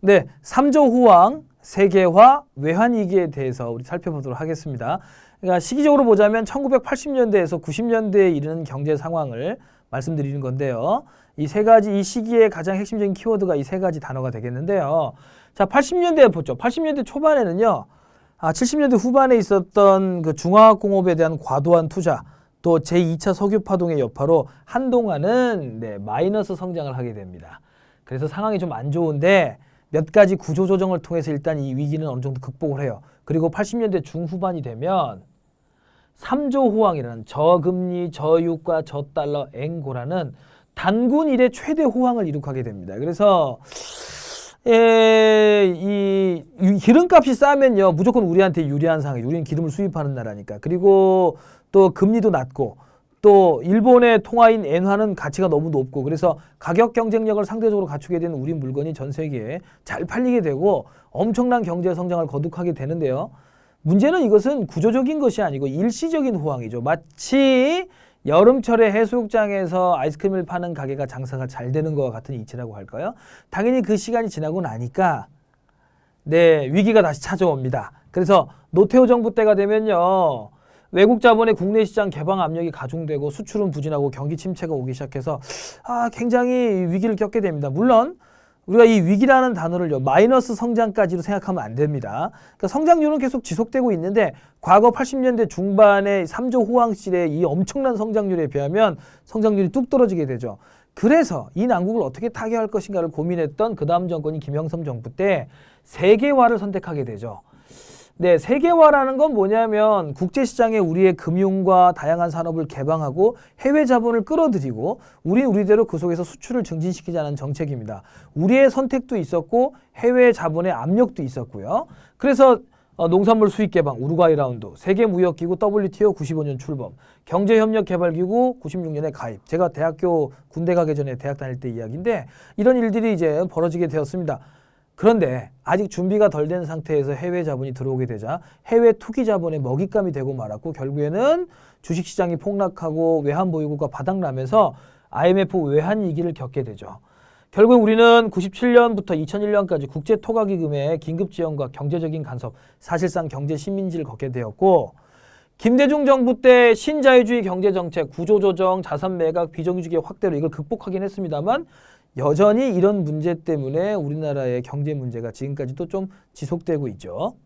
네, 3조 호황, 세계화, 외환위기에 대해서 우리 살펴보도록 하겠습니다. 그러니까 시기적으로 보자면 1980년대에서 90년대에 이르는 경제 상황을 말씀드리는 건데요. 이 세 가지 이 시기의 가장 핵심적인 키워드가 이 세 가지 단어가 되겠는데요. 자, 80년대에 보죠. 80년대 초반에는요. 아, 70년대 후반에 있었던 그 중화학 공업에 대한 과도한 투자, 또 제2차 석유 파동의 여파로 한동안은 네, 마이너스 성장을 하게 됩니다. 그래서 상황이 좀 안 좋은데 몇 가지 구조 조정을 통해서 일단 이 위기는 어느 정도 극복을 해요. 그리고 80년대 중후반이 되면 3조 호황이라는 저금리, 저유가, 저달러, 앵고라는 단군 이래 최대 호황을 이룩하게 됩니다. 그래서 에, 이, 이 기름값이 싸면요 무조건 우리한테 유리한 상황이 우리는 기름을 수입하는 나라니까 그리고 또 금리도 낮고 또 일본의 통화인 엔화는 가치가 너무 높고 그래서 가격 경쟁력을 상대적으로 갖추게 되는 우리 물건이 전 세계에 잘 팔리게 되고 엄청난 경제 성장을 거듭하게 되는데요. 문제는 이것은 구조적인 것이 아니고 일시적인 호황이죠. 마치 여름철에 해수욕장에서 아이스크림을 파는 가게가 장사가 잘 되는 것과 같은 이치라고 할까요? 당연히 그 시간이 지나고 나니까 네 위기가 다시 찾아옵니다. 그래서 노태우 정부 때가 되면요. 외국 자본의 국내 시장 개방 압력이 가중되고 수출은 부진하고 경기 침체가 오기 시작해서 아 굉장히 위기를 겪게 됩니다. 물론 우리가 이 위기라는 단어를요 마이너스 성장까지로 생각하면 안 됩니다. 그러니까 성장률은 계속 지속되고 있는데 과거 80년대 중반의 3조 호황실의 이 엄청난 성장률에 비하면 성장률이 뚝 떨어지게 되죠. 그래서 이 난국을 어떻게 타개할 것인가를 고민했던 그 다음 정권인 김영삼 정부 때 세계화를 선택하게 되죠. 네, 세계화라는 건 뭐냐면 국제 시장에 우리의 금융과 다양한 산업을 개방하고 해외 자본을 끌어들이고 우리 우리대로 그 속에서 수출을 증진시키자는 정책입니다. 우리의 선택도 있었고 해외 자본의 압력도 있었고요. 그래서 어, 농산물 수입 개방 우루과이 라운드, 세계 무역 기구 WTO 95년 출범, 경제 협력 개발 기구 96년에 가입. 제가 대학교 군대 가기 전에 대학 다닐 때 이야기인데 이런 일들이 이제 벌어지게 되었습니다. 그런데 아직 준비가 덜 된 상태에서 해외 자본이 들어오게 되자 해외 투기 자본의 먹잇감이 되고 말았고 결국에는 주식 시장이 폭락하고 외환 보유고가 바닥나면서 IMF 외환 위기를 겪게 되죠. 결국 우리는 97년부터 2001년까지 국제 토가 기금의 긴급 지원과 경제적인 간섭, 사실상 경제 식민지를 걷게 되었고 김대중 정부 때 신자유주의 경제 정책, 구조 조정, 자산 매각, 비정규직의 확대로 이걸 극복하긴 했습니다만 여전히 이런 문제 때문에 우리나라의 경제 문제가 지금까지도 좀 지속되고 있죠.